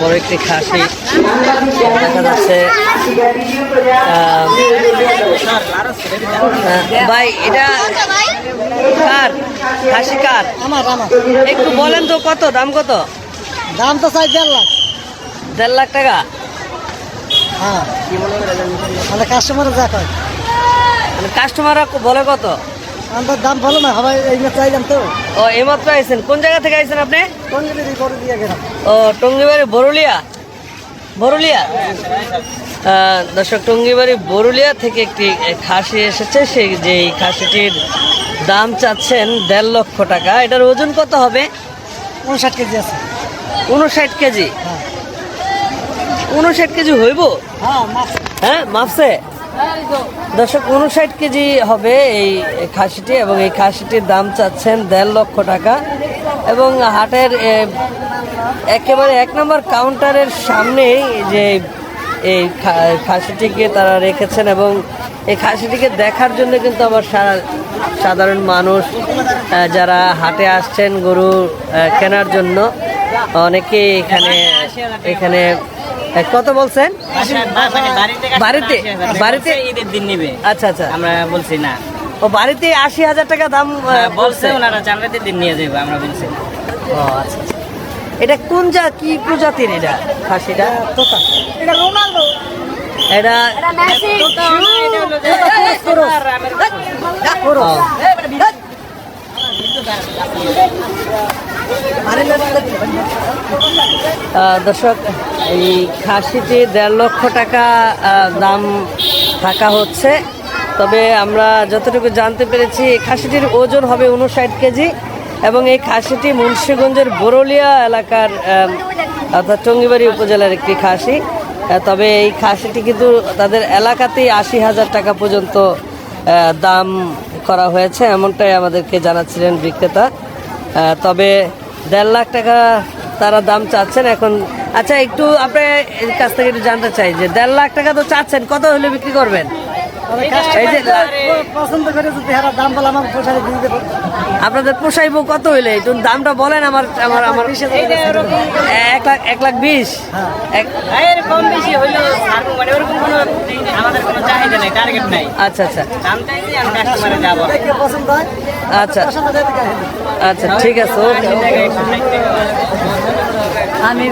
বড় একটি খাসি। দেখা যাচ্ছে ভাই এটা কার? খাসি কার? আমার আমার একটু বলেন তো কত দাম কত? দাম তো চাই দেড় লাখ। দেড় লাখ টাকা? হ্যাঁ। কাস্টমার যা কয়। মানে কাস্টমাররা বলে কত? আমার দাম ভালো না হবে এই না চাইলাম তো। ও এইমাত্র আইছেন। কোন জায়গা থেকে আইছেন আপনি? কোন যদি গেলাম? ও টঙ্গিবাড়ি বরুলিয়া? বরুলিয়া? আহ, দর্শক টঙ্গিবাড়ি বরুলিয়া থেকে একটি খাসি এসেছে। সেই যে এই খাসিটির দাম চাচ্ছেন দেড় লক্ষ টাকা। এটার ওজন কত হবে? উনষাট কেজি আছে। উনষাট কেজি? হ্যাঁ। উনষাট কেজি হইব? হ্যাঁ মাছ হ্যাঁ মাপছে দর্শক উনষাট কেজি হবে এই খাসিটি এবং এই খাসিটির দাম চাচ্ছেন দেড় লক্ষ টাকা এবং হাটের একেবারে এক নম্বর কাউন্টারের সামনেই যে এই খাসিটিকে তারা রেখেছেন এবং এই খাসিটিকে দেখার জন্য কিন্তু আমার সাধারণ মানুষ যারা হাটে আসছেন গরু কেনার জন্য অনেকে এখানে এখানে কত বলছেন? বাড়িতে? বাড়িতে? ঈদের দিন নিবে আচ্ছা আচ্ছা। আমরা বলছি না ও বাড়িতে আশি হাজার টাকা দাম হ্যাঁ, বলছে। ওনারা চামড়াতে দিন নিয়ে যাবে আমরা বলছি। ও আচ্ছা আচ্ছা। এটা কোন যা কি প্রজাতির এটা? খাসিটা? তোতা এটা রোনাল্ডো। এটা দর্শক এই খাসিটি দেড় লক্ষ টাকা দাম থাকা হচ্ছে। তবে আমরা যতটুকু জানতে পেরেছি, এই খাসিটির ওজন হবে উনষাট কেজি এবং এই খাসিটি মুন্সীগঞ্জের বরলিয়া এলাকার অর্থাৎ টঙ্গিবাড়ি উপজেলার একটি খাসি। তবে এই খাসিটি কিন্তু তাদের এলাকাতেই আশি হাজার টাকা পর্যন্ত দাম করা হয়েছে, এমনটাই আমাদেরকে জানাচ্ছিলেন বিক্রেতা। তবে দেড় লাখ টাকা তারা দাম চাচ্ছেন। এখন আচ্ছা একটু আপনার কাছ থেকে একটু জানতে চাই যে দেড় লাখ টাকা তো চাচ্ছেন কত হলে বিক্রি করবেন? আপনাদের পোষাইবো কত হইলে? একটু দামটা বলেন আমার আমার আমার এক লাখ এক লাখ বিশ? হ্যাঁ। মানে ওরকম কোনো আমাদের কোনো চাহিদা নাই টার্গেট নাই। আচ্ছা আচ্ছা। আচ্ছা দেখে আচ্ছা। ঠিক আছে আমি